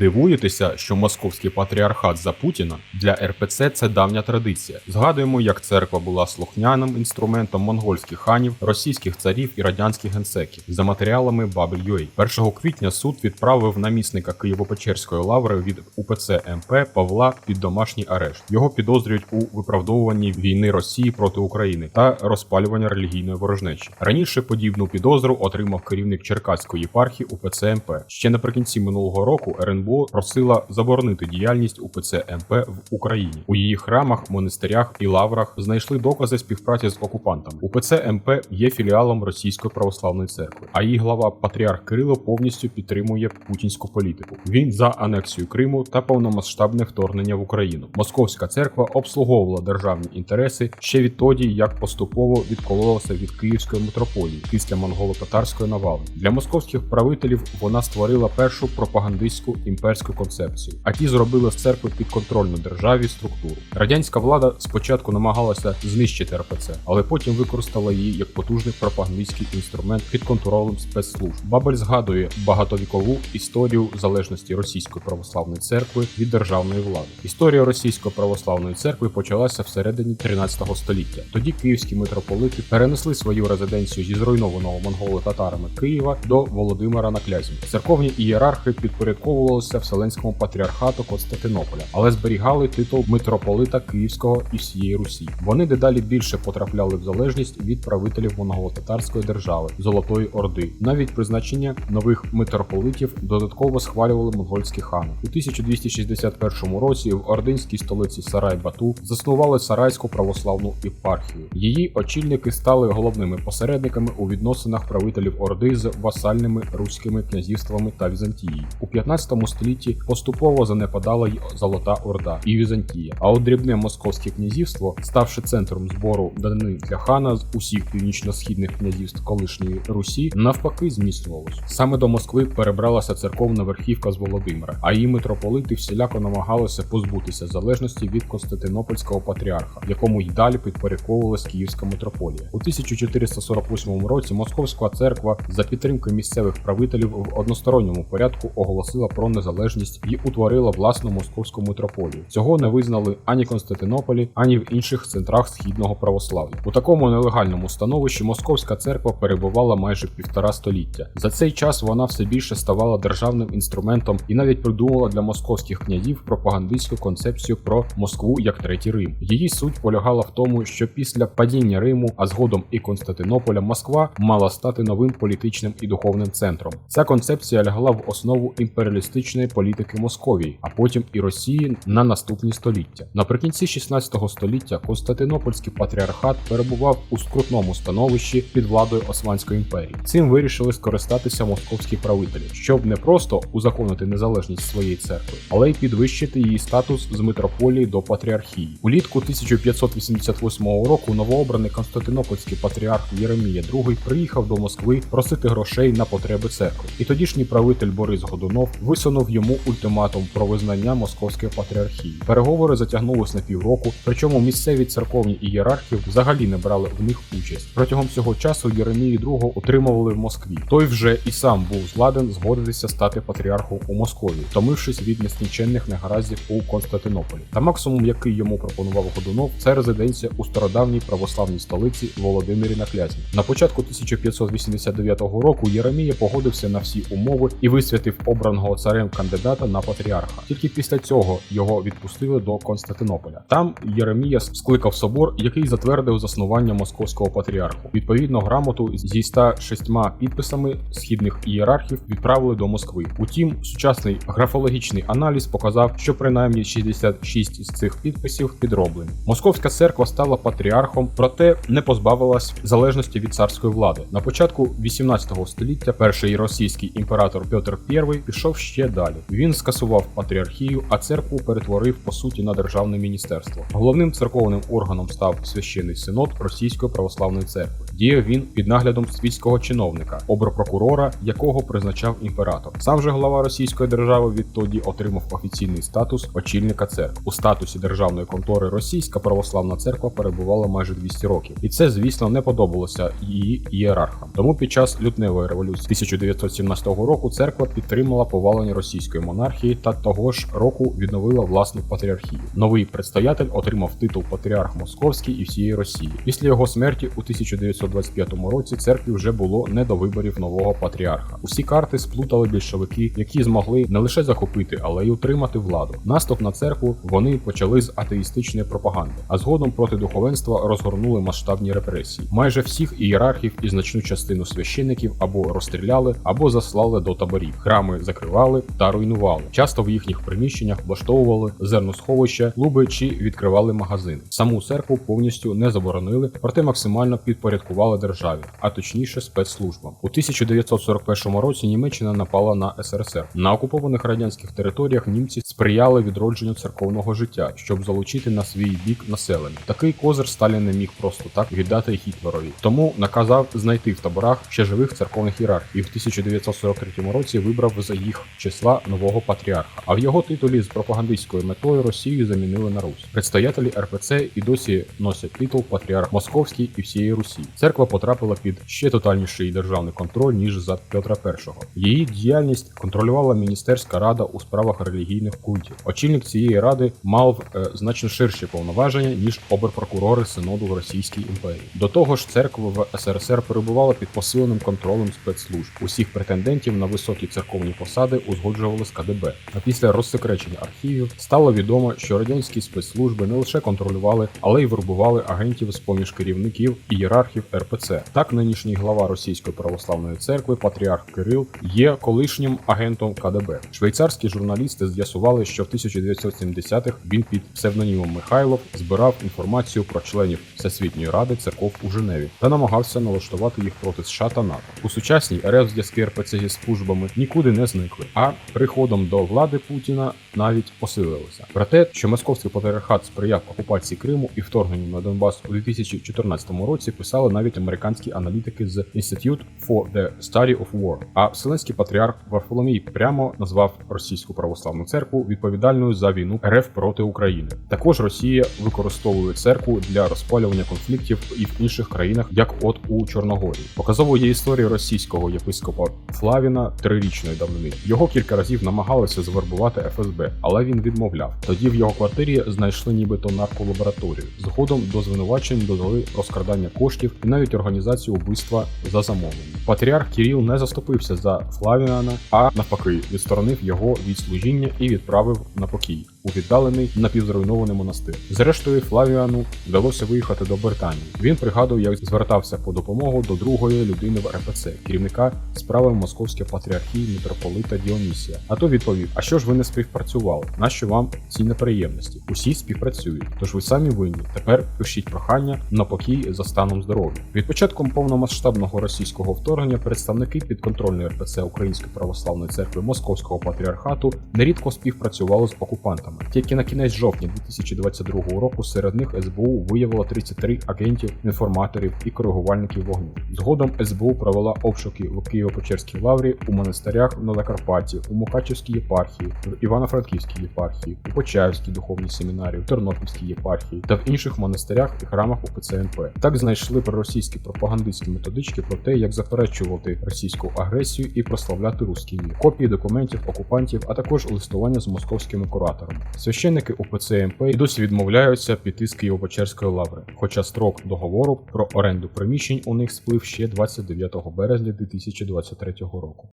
Дивуєтеся, що московський патріархат за Путіна для РПЦ це давня традиція. Згадуємо, як церква була слухняним інструментом монгольських ханів, російських царів і радянських генсеків за матеріалами Бабель.UA. 1 квітня суд відправив намісника Києво-Печерської лаври від УПЦ МП Павла під домашній арешт. Його підозрюють у виправдовуванні війни Росії проти України та розпалювання релігійної ворожнечі. Раніше подібну підозру отримав керівник Черкаської єпархії УПЦ МП. Ще наприкінці минулого року РНБО просила заборонити діяльність УПЦ МП в Україні. У її храмах, монастирях і лаврах знайшли докази співпраці з окупантами. УПЦ МП є філіалом Російської православної церкви, а її глава Патріарх Кирило повністю підтримує путінську політику. Він за анексію Криму та повномасштабне вторгнення в Україну. Московська церква обслуговувала державні інтереси ще відтоді, як поступово відкололася від Київської митрополії після монголо-татарської навали. Для московських правителів вона створила першу пропагандистську імперську концепцію, а ті зробили з церкви підконтрольну державі структуру. Радянська влада спочатку намагалася знищити РПЦ, але потім використала її як потужний пропагандистський інструмент під контролем спецслужб. Бабель згадує багатовікову історію залежності російської православної церкви від державної влади. Історія російської православної церкви почалася всередині 13 століття. Тоді київські митрополити перенесли свою резиденцію зі зруйнованого монголо-татарами Києва до Володимира на Клязьмі. Церковні ієрархи підпорядковувалися Вселенському патріархату Константинополя, але зберігали титул митрополита Київського і всієї Русі. Вони дедалі більше потрапляли в залежність від правителів монголо-татарської держави Золотої Орди. Навіть призначення нових митрополитів додатково схвалювали монгольські хани. У 1261 році в ординській столиці Сарай Бату заснували Сарайську православну єпархію. Її очільники стали головними посередниками у відносинах правителів Орди з васальними руськими князівствами та Візантією. У 15 столітті поступово занепадала й Золота Орда і Візантія. А от дрібне московське князівство, ставши центром збору данини для хана з усіх північно-східних князівств колишньої Русі, навпаки зміцнювалось. Саме до Москви перебралася церковна верхівка з Володимира, а її митрополити всіляко намагалися позбутися залежності від Константинопольського патріарха, якому й далі підпорядковувалась Київська митрополія. У 1448 році Московська церква за підтримки місцевих правителів в односторонньому порядку оголосила про незалежність і утворила власну московську митрополію. Цього не визнали ані Константинополі, ані в інших центрах східного православ'я. У такому нелегальному становищі Московська церква перебувала майже півтора століття. За цей час вона все більше ставала державним інструментом і навіть придумала для московських князів пропагандистську концепцію про Москву як третій Рим. Її суть полягала в тому, що після падіння Риму, а згодом і Константинополя, Москва мала стати новим політичним і духовним центром. Ця концепція лягла в основу імперіалістичної політики Московії, а потім і Росії на наступні століття. Наприкінці 16 століття Константинопольський патріархат перебував у скрутному становищі під владою Османської імперії. Цим вирішили скористатися московські правителі, щоб не просто узаконити незалежність своєї церкви, але й підвищити її статус з митрополії до патріархії. Улітку 1588 року новообраний Константинопольський патріарх Єремія II приїхав до Москви просити грошей на потреби церкви. І тодішній правитель Борис Годунов висунув йому ультиматум про визнання московської патріархії. Переговори затягнулись на півроку, причому місцеві церковні ієрархи взагалі не брали в них участь. Протягом цього часу Єремії II утримували в Москві. Той вже і сам був зладен згодитися стати патріархом у Московії, втомившись від нескінченних негараздів у Константинополі. Та максимум, який йому пропонував Годунов, це резиденція у стародавній православній столиці Володимирі на Клязьмі. На початку 1589 року Єремія погодився на всі умови і висвятив обраного царем кандидата на патріарха. Тільки після цього його відпустили до Константинополя. Там Єремія скликав собор, який затвердив заснування московського патріарху. Відповідно, грамоту зі 106 підписами східних ієрархів відправили до Москви. Утім, сучасний графологічний аналіз показав, що принаймні 66 з цих підписів підроблені. Московська церква стала патріархом, проте не позбавилась залежності від царської влади. На початку 18 століття перший російський імператор Петр І пішов ще далі. Він скасував патріархію, а церкву перетворив по суті на державне міністерство. Головним церковним органом став священний синод Російської православної церкви. Діяв він під наглядом світського чиновника, оберпрокурора, якого призначав імператор. Сам же глава Російської держави відтоді отримав офіційний статус очільника церкви. У статусі державної контори Російська православна церква перебувала майже 200 років, і це, звісно, не подобалося її ієрархам. Тому під час лютневої революції 1917 року церква підтримала повалення російської монархії та того ж року відновила власну патріархію. Новий предстоятель отримав титул патріарх Московський і всієї Росії. Після його смерті у 1925 році церкві вже було не до виборів нового патріарха. Усі карти сплутали більшовики, які змогли не лише захопити, але й утримати владу. Наступ на церкву вони почали з атеїстичної пропаганди, а згодом проти духовенства розгорнули масштабні репресії. Майже всіх ієрархів і значну частину священиків або розстріляли, або заслали до таборів. Храми закривали та руйнували. Часто в їхніх приміщеннях влаштовували зерносховища, клуби чи відкривали магазини. Саму церкву повністю не заборонили, проте максимально підпорядкували державі, а точніше спецслужбам. У 1941 році Німеччина напала на СРСР. На окупованих радянських територіях німці сприяли відродженню церковного життя, щоб залучити на свій бік населення. Такий козир Сталін не міг просто так віддати Гітлерові. Тому наказав знайти в таборах ще живих церковних ієрархів і в 1943 році вибрав за їх числа нового патріарха. А в його титулі з пропагандистською метою Росію замінили на Русь. Предстоятелі РПЦ і досі носять титул Патріарх Московський і всієї Русі. Церква потрапила під ще тотальніший державний контроль ніж за Петра І. Її діяльність контролювала міністерська рада у справах релігійних культів. Очільник цієї ради мав е, значно ширші повноваження ніж оберпрокурори синоду в Російській імперії. До того ж, церква в СРСР перебувала під посиленим контролем спецслужб. Усіх претендентів на високі церковні посади узгоджували з КДБ. А після розсекречення архівів стало відомо, що радянські спецслужби не лише контролювали, але й вербували агентів з поміж керівників і ієрархів РПЦ. Так, нинішній глава Російської православної церкви, патріарх Кирил, є колишнім агентом КДБ. Швейцарські журналісти з'ясували, що в 1970-х він під псевдонімом Михайлов збирав інформацію про членів Всесвітньої ради церков у Женеві та намагався налаштувати їх проти США та НАТО. У сучасній РФ зв'язки РПЦ зі службами нікуди не зникли, а приходом до влади Путіна навіть посилилися. Про те, що московський патріархат сприяв окупації Криму і вторгненню на Донбас у 2014 році, писали навіть американські аналітики з Institute for the Study of War. А Вселенський патріарх Варфоломій прямо назвав російську православну церкву відповідальною за війну РФ проти України. Також Росія використовує церкву для розпалювання конфліктів і в інших країнах, як от у Чорногорії. Показовою є історія російського єпископа Флавіна трирічної давнини. Його кілька разів намагалися звербувати ФСБ, але він відмовляв. Тоді в його квартирі знайшли нібито нарколабораторію. Згодом до звинувачень додали розкрадання коштів і навіть організацію убивства за замовлення. Патріарх Кіріл не заступився за Флавіана, а навпаки, відсторонив його від служіння і відправив на покій у віддалений напівзруйнований монастир. Зрештою, Флавіану вдалося виїхати до Британії. Він пригадує, як звертався по допомогу до другої людини в РПЦ, керівника справи Московської патріархії митрополита Діонісія. А то відповів: А що ж ви не співпрацювали? Нащо вам ці неприємності? Усі співпрацюють, тож ви самі винні. Тепер пишіть прохання на покій за станом здоров'я. Від початком повномасштабного російського вторгнення представники підконтрольної РПЦ Української православної церкви Московського патріархату нерідко співпрацювали з окупантами. Тільки на кінець жовтня 2022 року серед них СБУ виявило 33 агентів, інформаторів і коригувальників вогню. Згодом СБУ провела обшуки в Києво-Печерській лаврі, у монастирях на Закарпатті, у Мукачівській єпархії, в Івано-Франківській єпархії, у Почаївській духовній семінарії, в Тернопільській єпархії та в інших монастирях і храмах УПЦ-НП. Так знайшли проросійські пропагандистські методички про те, як заперечувати російську агресію і прославляти руський мір, копії документів окупантів, а також листування з московськими кураторами. Священники УПЦ МП і досі відмовляються піти з Києво-Печерської лаври, хоча строк договору про оренду приміщень у них сплив ще 29 березня 2023 року.